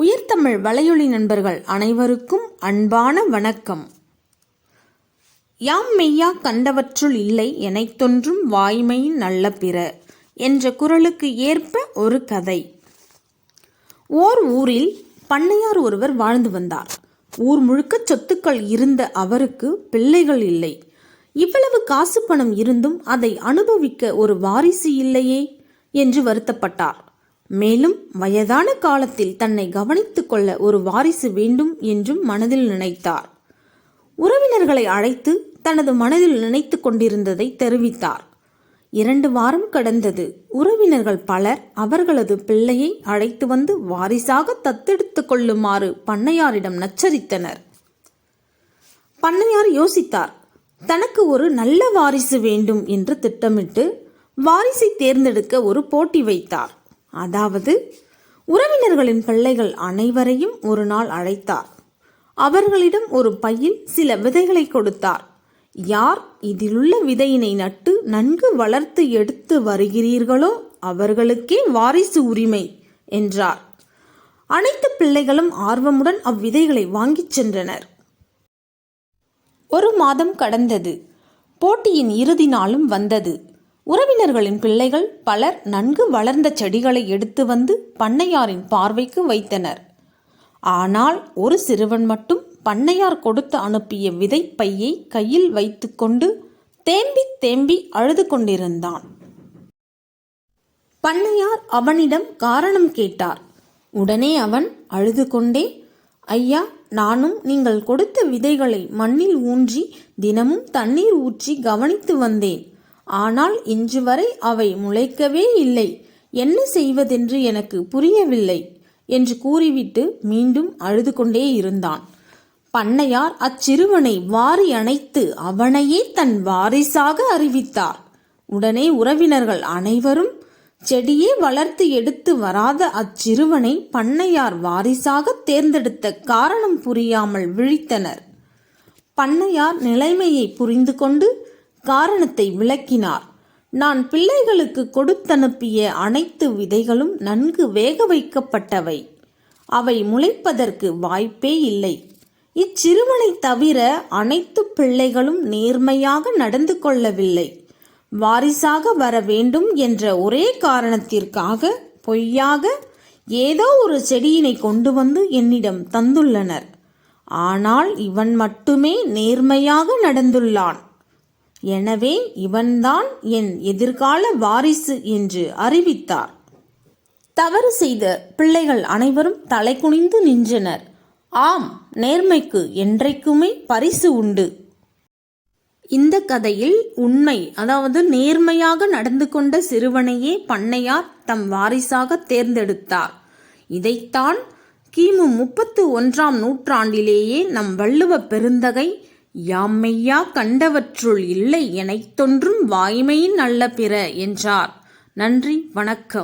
உயர்தமிழ் வலையொலி நண்பர்கள் அனைவருக்கும் அன்பான வணக்கம். யாம் மெய்யா கண்டவற்றுள் இல்லை எனைத்தொன்றும் வாய்மையின் நல்ல பிற என்ற குரலுக்கு ஏற்ப ஒரு கதை. ஓர் ஊரில் பண்ணையார் ஒருவர் வாழ்ந்து வந்தார். ஊர் முழுக்க சொத்துக்கள் இருந்த அவருக்கு பிள்ளைகள் இல்லை. இவ்வளவு காசு பணம் இருந்தும் அதை அனுபவிக்க ஒரு வாரிசு இல்லையே என்று வருத்தப்பட்டார். மேலும் வயதான காலத்தில் தன்னை கவனித்துக் கொள்ள ஒரு வாரிசு வேண்டும் என்றும் மனதில் நினைத்தார். உறவினர்களை அழைத்து தனது மனதில் நினைத்து கொண்டிருந்ததை தெரிவித்தார். இரண்டு வாரம் கடந்தது. உறவினர்கள் பலர் அவர்களது பிள்ளையை அழைத்து வந்து வாரிசாக தத்தெடுத்துக் கொள்ளுமாறு பண்ணையாரிடம் நச்சரித்தனர். பண்ணையார் யோசித்தார் தனக்கு ஒரு நல்ல வாரிசு வேண்டும் என்று திட்டமிட்டு வாரிசை தேர்ந்தெடுக்க ஒரு போட்டி வைத்தார். அதாவது உறவினர்களின் பிள்ளைகள் அனைவரையும் ஒரு நாள் அழைத்தார். அவர்களிடம் ஒரு பையில் சில விதைகளை கொடுத்தார். யார் இதிலுள்ள விதையினை நட்டு நன்கு வளர்த்து எடுத்து வருகிறீர்களோ அவர்களுக்கே வாரிசு உரிமை என்றார். அனைத்து பிள்ளைகளும் ஆர்வமுடன் அவ்விதைகளை வாங்கிச் சென்றனர். ஒரு மாதம் கடந்தது. போட்டியின் இறுதி நாளும் வந்தது. உறவினர்களின் பிள்ளைகள் பலர் நன்கு வளர்ந்த செடிகளை எடுத்து வந்து பண்ணையாரின் பார்வைக்கு வைத்தனர். ஆனால் ஒரு சிறுவன் மட்டும் பண்ணையார் கொடுத்து அனுப்பிய விதைப்பையை கையில் வைத்துக்கொண்டு தேம்பி தேம்பி அழுது கொண்டிருந்தான். பண்ணையார் அவனிடம் காரணம் கேட்டார். உடனே அவன் அழுது கொண்டே ஐயா நானும் நீங்கள் கொடுத்த விதைகளை மண்ணில் ஊன்றி தினமும் தண்ணீர் ஊற்றி கவனித்து வந்தேன். ஆனால் இன்று வரை அவை முளைக்கவே இல்லை. என்ன செய்வதென்று எனக்கு புரியவில்லை என்று கூறிவிட்டு மீண்டும் அழுது கொண்டே இருந்தான். பண்ணையார் அச்சிறுவனை வாரி அணைத்து அவனையே தன் வாரிசாக அறிவித்தார். உடனே உறவினர்கள் அனைவரும் செடியே வளர்த்து எடுத்து வராத அச்சிறுவனை பண்ணையார் வாரிசாக தேர்ந்தெடுத்த காரணம் புரியாமல் விழித்தனர். பண்ணையார் நிலைமையை புரிந்து கொண்டு காரணத்தை விளக்கினார். நான் பிள்ளைகளுக்கு கொடுத்தனுப்பிய அனைத்து விதைகளும் நன்கு வேக வைக்கப்பட்டவை. அவை முளைப்பதற்கு வாய்ப்பே இல்லை. இச்சிறுவனை தவிர அனைத்து பிள்ளைகளும் நேர்மையாக நடந்து கொள்ளவில்லை. வாரிசாக வர வேண்டும் என்ற ஒரே காரணத்திற்காக பொய்யாக ஏதோ ஒரு செடியினை கொண்டு வந்து என்னிடம் தந்துள்ளனர். ஆனால் இவன் மட்டுமே நேர்மையாக நடந்துள்ளான். எனவே இவன்தான் என் எதிர்கால வாரிசு என்று அறிவித்தார். தவறு செய்த பிள்ளைகள் அனைவரும் தலை குனிந்து நின்றனர். ஆம் நேர்மைக்கு என்றைக்குமே பரிசு உண்டு. இந்த கதையில் உண்மை அதாவது நேர்மையாக நடந்து கொண்ட சிறுவனையே பண்ணையார் தம் வாரிசாக தேர்ந்தெடுத்தார். இதைத்தான் கிமு முப்பத்து ஒன்றாம் நூற்றாண்டிலேயே நம் வள்ளுவ பெருந்தகை யாம்மையா கண்டவற்றுள் இல்லை எனைத்தொன்றும் வாய்மையின் நல்ல பிற என்றார். நன்றி வணக்கம்.